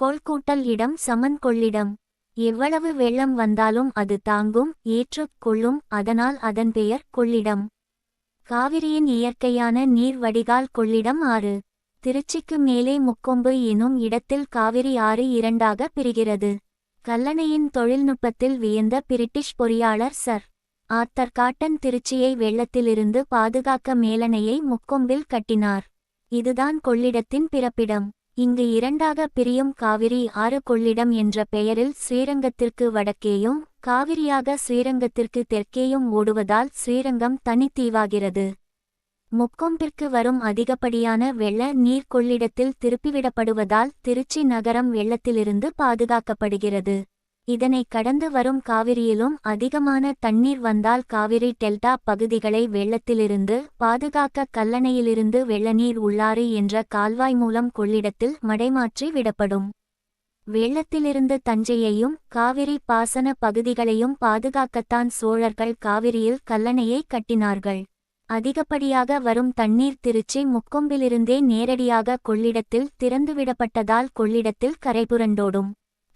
கொள்கூட்டல் இடம் சமன் கொள்ளிடம். எவ்வளவு வெள்ளம் வந்தாலும் அது தாங்கும் ஏற்றுக் கொள்ளும் அதனால் அதன் பெயர் கொள்ளிடம். காவிரியின் இயற்கையான நீர் வடிகால் கொள்ளிடம் ஆறு. திருச்சிக்கு மேலே முக்கொம்பு எனும் இடத்தில் காவிரி ஆறு இரண்டாக பிரிகிறது. கல்லணையின் தொழில்நுட்பத்தில் வியந்த பிரிட்டிஷ் பொறியாளர் சர். ஆத்தர் காட்டன் திருச்சியை வெள்ளத்திலிருந்து பாதுகாக்க மேலணையை முக்கொம்பில் கட்டினார். இதுதான் கொள்ளிடத்தின் பிறப்பிடம். இங்கு இரண்டாக பிரியும் காவிரி ஆறு கொள்ளிடம் என்ற பெயரில் ஸ்ரீரங்கத்திற்கு வடக்கேயும் காவிரியாக ஸ்ரீரங்கத்திற்கு தெற்கேயும் ஓடுவதால் ஸ்ரீரங்கம் தனித்தீவாகிறது. முக்கொம்பிற்கு வரும் அதிகப்படியான வெள்ள நீர் கொள்ளிடத்தில் திருப்பிவிடப்படுவதால் திருச்சி நகரம் வெள்ளத்திலிருந்து பாதுகாக்கப்படுகிறது. இதனை கடந்து வரும் காவிரியிலும் அதிகமான தண்ணீர் வந்தால் காவிரி டெல்டா பகுதிகளை வெள்ளத்திலிருந்து பாதுகாக்க கல்லணையிலிருந்து வெள்ளநீர் உள்ளாறு என்ற கால்வாய் மூலம் கொள்ளிடத்தில் மடைமாற்றி விடப்படும். வெள்ளத்திலிருந்து தஞ்சையையும் காவிரி பாசன பகுதிகளையும் பாதுகாக்கத்தான் சோழர்கள் காவிரியில் கல்லணையை கட்டினார்கள். அதிகப்படியாக வரும் தண்ணீர் திருச்சி முக்கொம்பிலிருந்தே நேரடியாக கொள்ளிடத்தில் திறந்துவிடப்பட்டதால் கொள்ளிடத்தில் கரைபுரண்டோடும்.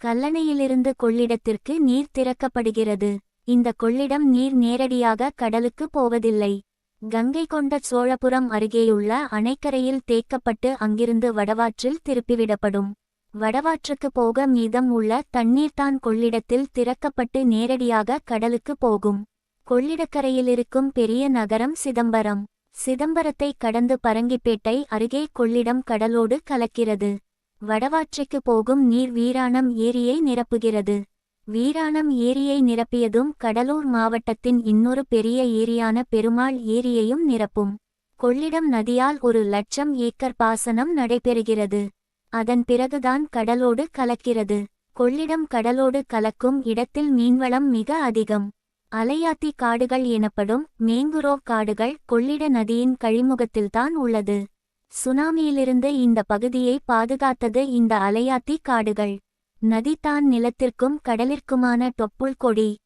கல்லணையிலிருந்து கொள்ளிடத்திற்கு நீர் திறக்கப்படுகிறது. இந்த கொள்ளிடம் நீர் நேரடியாக கடலுக்கு போவதில்லை. கங்கை கொண்ட சோழபுரம் அருகேயுள்ள அணைக்கரையில் தேக்கப்பட்டு அங்கிருந்து வடவாற்றில் திருப்பிவிடப்படும். வடவாற்றுக்கு போக மீதம் உள்ள தண்ணீர்தான் கொள்ளிடத்தில் திறக்கப்பட்டு நேரடியாக கடலுக்கு போகும். கொள்ளிடக்கரையிலிருக்கும் பெரிய நகரம் சிதம்பரம். சிதம்பரத்தை கடந்து பரங்கிப்பேட்டை அருகே கொள்ளிடம் கடலோடு கலக்கிறது. வடவாற்றிக்கு போகும் நீர் வீராணம் ஏரியை நிரப்புகிறது. வீராணம் ஏரியை நிரப்பியதும் கடலூர் மாவட்டத்தின் இன்னொரு பெரிய ஏரியான பெருமாள் ஏரியையும் நிரப்பும். கொள்ளிடம் நதியால் ஒரு லட்சம் ஏக்கர் பாசனம் நடைபெறுகிறது. அதன் பிறகுதான் கடலோடு கலக்கிறது. கொள்ளிடம் கடலோடு கலக்கும் இடத்தில் மீன்வளம் மிக அதிகம். அலையாத்தி காடுகள் எனப்படும் மேங்குரோவ் காடுகள் கொள்ளிட நதியின் கழிமுகத்தில்தான் உள்ளது. சுனாமியிலிருந்து இந்த பகுதியை பாதுகாத்தது இந்த அலையாத்தி காடுகள். நதிதான் நிலத்திற்கும் கடலிற்குமான தொப்புள் கொடி.